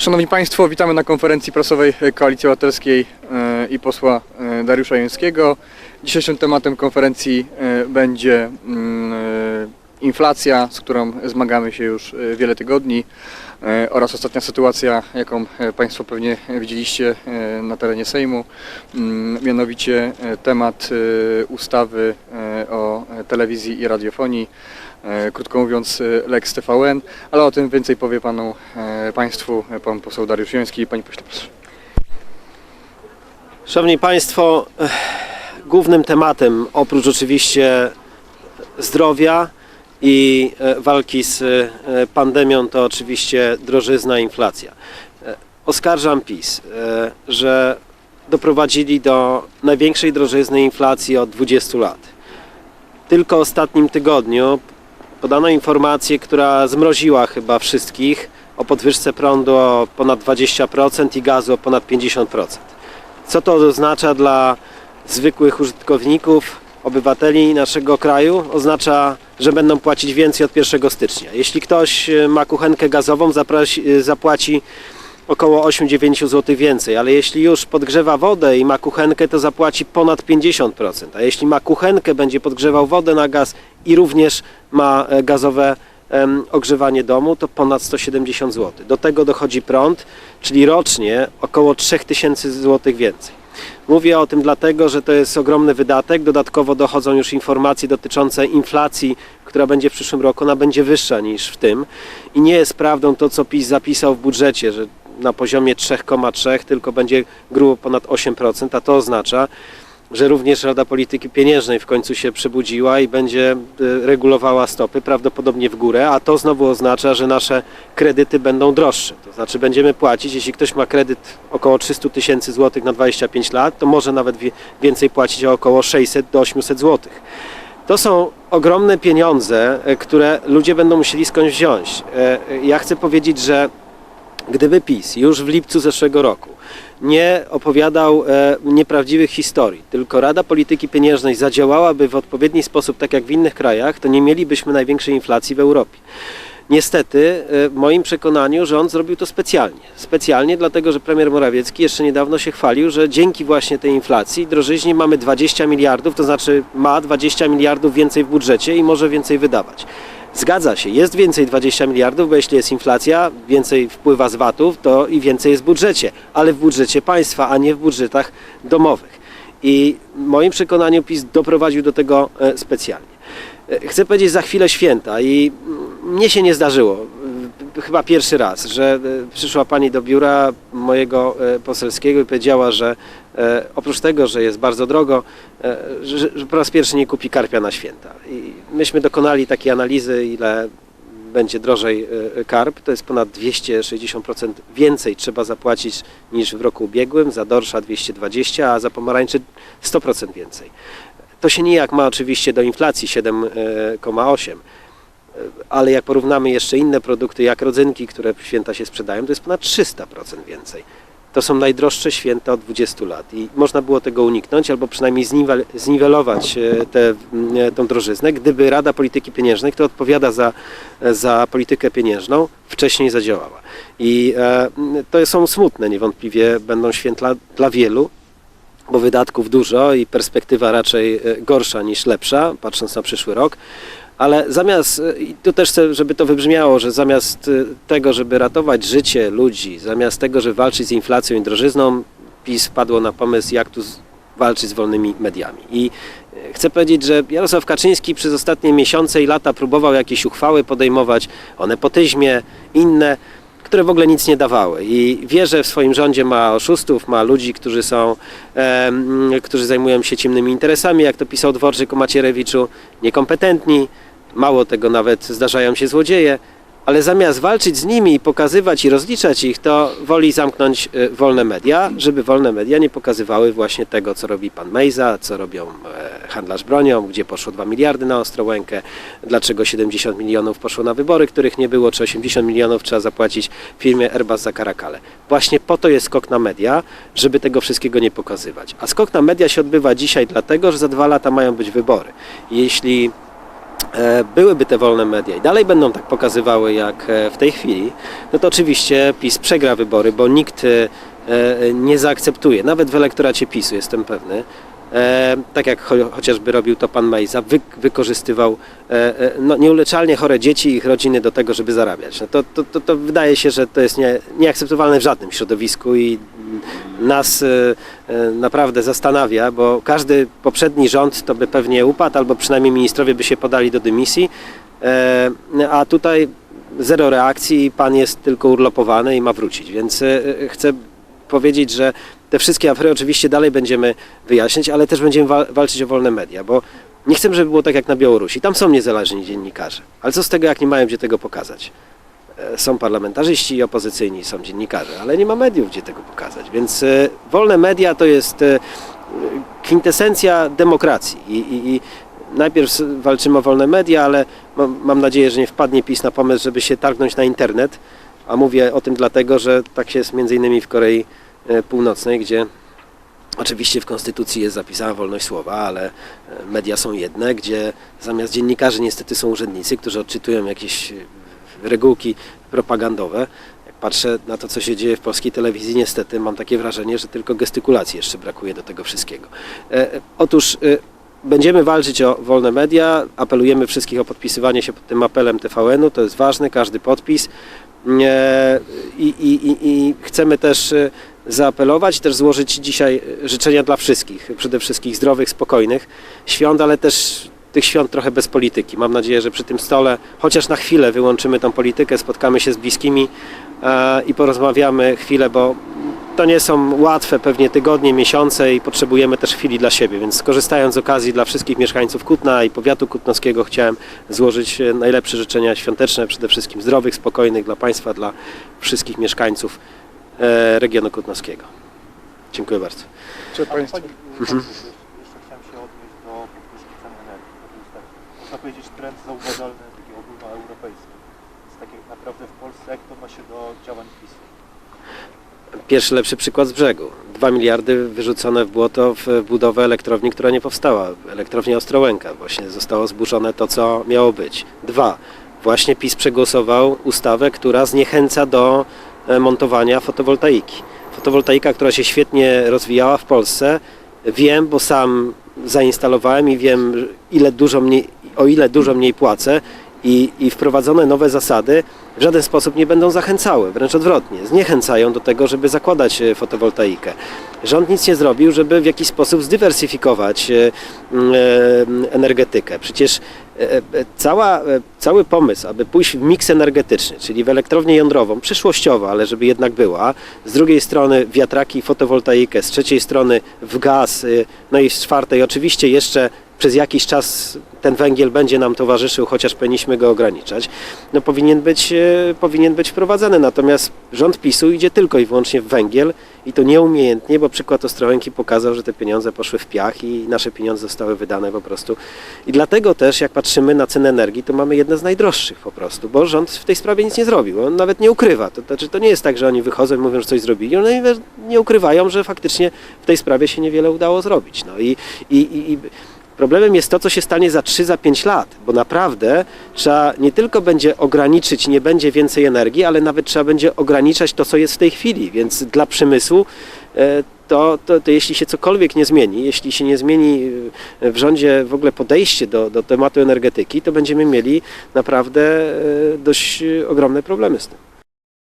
Szanowni Państwo, witamy na konferencji prasowej Koalicji Obywatelskiej e, i posła e, Dariusza Jońskiego. Dzisiejszym tematem konferencji e, będzie mm, inflacja, z którą zmagamy się już wiele tygodni oraz ostatnia sytuacja, jaką e, Państwo pewnie widzieliście e, na terenie Sejmu, mm, mianowicie e, temat e, ustawy e, o telewizji i radiofonii. E, Krótko mówiąc, e, Lex TVN, ale o tym więcej powie panu, e, Państwu e, pan poseł Dariusz Joński. Panie pośle, proszę. Szanowni Państwo, głównym tematem oprócz oczywiście zdrowia i e, walki z e, pandemią to oczywiście drożyzna inflacja. E, Oskarżam PiS, że doprowadzili do największej drożyzny inflacji od 20 lat. Tylko w ostatnim tygodniu podano informację, która zmroziła chyba wszystkich o podwyżce prądu o ponad 20% i gazu o ponad 50%. Co to oznacza dla zwykłych użytkowników, obywateli naszego kraju? Oznacza, że będą płacić więcej od 1 stycznia. Jeśli ktoś e, ma kuchenkę gazową, e, zapłaci około 8-9 zł więcej, ale jeśli już podgrzewa wodę i ma kuchenkę, to zapłaci ponad 50%. A jeśli ma kuchenkę, będzie podgrzewał wodę na gaz i również ma e, gazowe ogrzewanie domu, to ponad 170 zł. Do tego dochodzi prąd, czyli rocznie około 3000 zł więcej. Mówię o tym dlatego, że to jest ogromny wydatek. Dodatkowo dochodzą już informacje dotyczące inflacji, która będzie w przyszłym roku. Ona będzie wyższa niż w tym. I nie jest prawdą to, co PiS zapisał w budżecie, że na poziomie 3,3 tylko będzie grubo ponad 8%, a to oznacza, że również Rada Polityki Pieniężnej w końcu się przebudziła i będzie y, regulowała stopy, prawdopodobnie w górę, a to znowu oznacza, że nasze kredyty będą droższe. To znaczy będziemy płacić, jeśli ktoś ma kredyt około 300 tysięcy złotych na 25 lat, to może nawet więcej płacić o około 600 do 800 złotych. To są ogromne pieniądze, e, które ludzie będą musieli skądś wziąć. E, e, Ja chcę powiedzieć, że gdyby PiS już w lipcu zeszłego roku nie opowiadał e, nieprawdziwych historii, tylko Rada Polityki Pieniężnej zadziałałaby w odpowiedni sposób, tak jak w innych krajach, to nie mielibyśmy największej inflacji w Europie. Niestety, e, w moim przekonaniu, że on zrobił to specjalnie. Specjalnie dlatego, że premier Morawiecki jeszcze niedawno się chwalił, że dzięki właśnie tej inflacji, drożyźnie mamy 20 miliardów, to znaczy ma 20 miliardów więcej w budżecie i może więcej wydawać. Zgadza się, jest więcej 20 miliardów, bo jeśli jest inflacja, więcej wpływa z VAT-ów, to i więcej jest w budżecie, ale w budżecie państwa, a nie w budżetach domowych. I w moim przekonaniu PiS doprowadził do tego e, specjalnie. E, Chcę powiedzieć za chwilę święta i mm, mnie się nie zdarzyło, e, chyba pierwszy raz, że przyszła pani do biura mojego poselskiego i powiedziała, że e, oprócz tego, że jest bardzo drogo, e, że, po raz pierwszy nie kupi karpia na święta. I myśmy dokonali takiej analizy, ile będzie drożej e, karp, to jest ponad 260% więcej trzeba zapłacić niż w roku ubiegłym, za dorsza 220, a za pomarańczy 100% więcej. To się nijak ma oczywiście do inflacji 7,8, ale jak porównamy jeszcze inne produkty, jak rodzynki, które w święta się sprzedają, to jest ponad 300% więcej. To są najdroższe święta od 20 lat i można było tego uniknąć albo przynajmniej zniwel, zniwelować e, tę e, tą drożyznę, gdyby Rada Polityki Pieniężnej, która odpowiada za, za politykę pieniężną, wcześniej zadziałała. I e, to są smutne niewątpliwie będą święta dla wielu, bo wydatków dużo i perspektywa raczej gorsza niż lepsza, patrząc na przyszły rok. Ale zamiast, e, i tu też chcę, żeby to wybrzmiało, że zamiast e, tego, żeby ratować życie ludzi, zamiast tego, żeby walczyć z inflacją i drożyzną, PiS wpadło na pomysł, jak tu walczyć z wolnymi mediami. I e, chcę powiedzieć, że Jarosław Kaczyński przez ostatnie miesiące i lata próbował jakieś uchwały podejmować o nepotyzmie, inne, które w ogóle nic nie dawały. I wie, że w swoim rządzie ma oszustów, ma ludzi, którzy są, em, którzy zajmują się ciemnymi interesami, jak to pisał Dworczyk o Macierewiczu, niekompetentni, mało tego nawet zdarzają się złodzieje, ale zamiast walczyć z nimi i pokazywać i rozliczać ich, to woli zamknąć e, wolne media, żeby wolne media nie pokazywały właśnie tego, co robi pan Mejza, co robią e, handlarz bronią, gdzie poszło 2 miliardy na Ostrołękę, dlaczego 70 milionów poszło na wybory, których nie było, czy 80 milionów trzeba zapłacić firmie Airbus za Karakale. Właśnie po to jest skok na media, żeby tego wszystkiego nie pokazywać. A skok na media się odbywa dzisiaj dlatego, że za dwa lata mają być wybory. Jeśli byłyby te wolne media i dalej będą tak pokazywały jak e, w tej chwili, no to oczywiście PiS przegra wybory, bo nikt e, e, nie zaakceptuje, nawet w elektoracie PiSu jestem pewny, e, tak jak cho- chociażby robił to pan Mejza, wy, wykorzystywał e, e, no, nieuleczalnie chore dzieci i ich rodziny do tego, żeby zarabiać. No to, to, to, to wydaje się, że to jest nie, nieakceptowalne w żadnym środowisku i nas e, e, naprawdę zastanawia, bo każdy poprzedni rząd to by pewnie upadł, albo przynajmniej ministrowie by się podali do dymisji, e, a tutaj zero reakcji pan jest tylko urlopowany i ma wrócić, więc e, e, chcę powiedzieć, że te wszystkie afery oczywiście dalej będziemy wyjaśniać, ale też będziemy wa- walczyć o wolne media, bo nie chcemy, żeby było tak jak na Białorusi. Tam są niezależni dziennikarze, ale co z tego, jak nie mają gdzie tego pokazać? E, Są parlamentarzyści i opozycyjni, są dziennikarze, ale nie ma mediów, gdzie tego pokazać. Więc e, wolne media to jest e, kwintesencja demokracji. I, i, i najpierw walczymy o wolne media, ale mam, mam nadzieję, że nie wpadnie PiS na pomysł, żeby się targnąć na internet. A mówię o tym dlatego, że tak się jest między innymi w Korei Północnej, gdzie Oczywiście w Konstytucji jest zapisana wolność słowa, ale e, media są jedne, gdzie zamiast dziennikarzy niestety są urzędnicy, którzy odczytują jakieś e, regułki propagandowe. Jak patrzę na to, co się dzieje w polskiej telewizji, niestety mam takie wrażenie, że tylko gestykulacji jeszcze brakuje do tego wszystkiego. E, e, Otóż e, będziemy walczyć o wolne media, apelujemy wszystkich o podpisywanie się pod tym apelem TVN-u, to jest ważne, każdy podpis. E, I, i, i, chcemy też e, zaapelować, też złożyć dzisiaj e, życzenia dla wszystkich, przede wszystkim zdrowych, spokojnych świąt, ale też tych świąt trochę bez polityki. Mam nadzieję, że przy tym stole chociaż na chwilę wyłączymy tą politykę, spotkamy się z bliskimi e, i porozmawiamy chwilę, bo to nie są łatwe pewnie tygodnie, miesiące i potrzebujemy też chwili dla siebie, więc skorzystając z okazji dla wszystkich mieszkańców Kutna i powiatu kutnowskiego chciałem złożyć e, najlepsze życzenia świąteczne, przede wszystkim zdrowych, spokojnych dla Państwa, dla wszystkich mieszkańców e, regionu kutnowskiego. Dziękuję bardzo. Czy państwo... Panie Francisku, jeszcze chciałem się odnieść do podwyżki cen energii. To jest tak, można powiedzieć trend zauważalny, taki ogólnoeuropejski. Jest tak jak naprawdę w Polsce, jak to ma się do działań PiSu? Pierwszy lepszy przykład z brzegu. 2 miliardy wyrzucone w błoto w budowę elektrowni, która nie powstała. Elektrownia Ostrołęka. Właśnie zostało zburzone to, co miało być. Dwa. Właśnie PiS przegłosował ustawę, która zniechęca do montowania fotowoltaiki. Fotowoltaika, która się świetnie rozwijała w Polsce. Wiem, bo sam zainstalowałem i wiem, ile dużo mniej, o ile dużo mniej płacę i, i wprowadzone nowe zasady w żaden sposób nie będą zachęcały, wręcz odwrotnie, zniechęcają do tego, żeby zakładać e, fotowoltaikę. Rząd nic nie zrobił, żeby w jakiś sposób zdywersyfikować e, e, energetykę. Przecież cała, cały pomysł, aby pójść w miks energetyczny, czyli w elektrownię jądrową, przyszłościowo, ale żeby jednak była, z drugiej strony wiatraki i fotowoltaikę, z trzeciej strony w gaz, no i z czwartej oczywiście jeszcze przez jakiś czas ten węgiel będzie nam towarzyszył, chociaż powinniśmy go ograniczać, no powinien być, e, powinien być wprowadzany. Natomiast rząd PiSu idzie tylko i wyłącznie w węgiel i to nieumiejętnie, bo przykład Ostrołęki pokazał, że te pieniądze poszły w piach i nasze pieniądze zostały wydane po prostu. I dlatego też, jak patrzymy na cenę energii, to mamy jedne z najdroższych po prostu, bo rząd w tej sprawie nic nie zrobił. On nawet nie ukrywa. To znaczy, to nie jest tak, że oni wychodzą i mówią, że coś zrobili. Oni nie ukrywają, że faktycznie w tej sprawie się niewiele udało zrobić. No i, i, i, i Problemem jest to, co się stanie za 3, za 5 lat, bo naprawdę trzeba nie tylko będzie ograniczyć, nie będzie więcej energii, ale nawet trzeba będzie ograniczać to, co jest w tej chwili. Więc dla przemysłu e, to, to, to jeśli się cokolwiek nie zmieni, jeśli się nie zmieni e, w rządzie w ogóle podejście do, do tematu energetyki, to będziemy mieli naprawdę e, dość ogromne problemy z tym.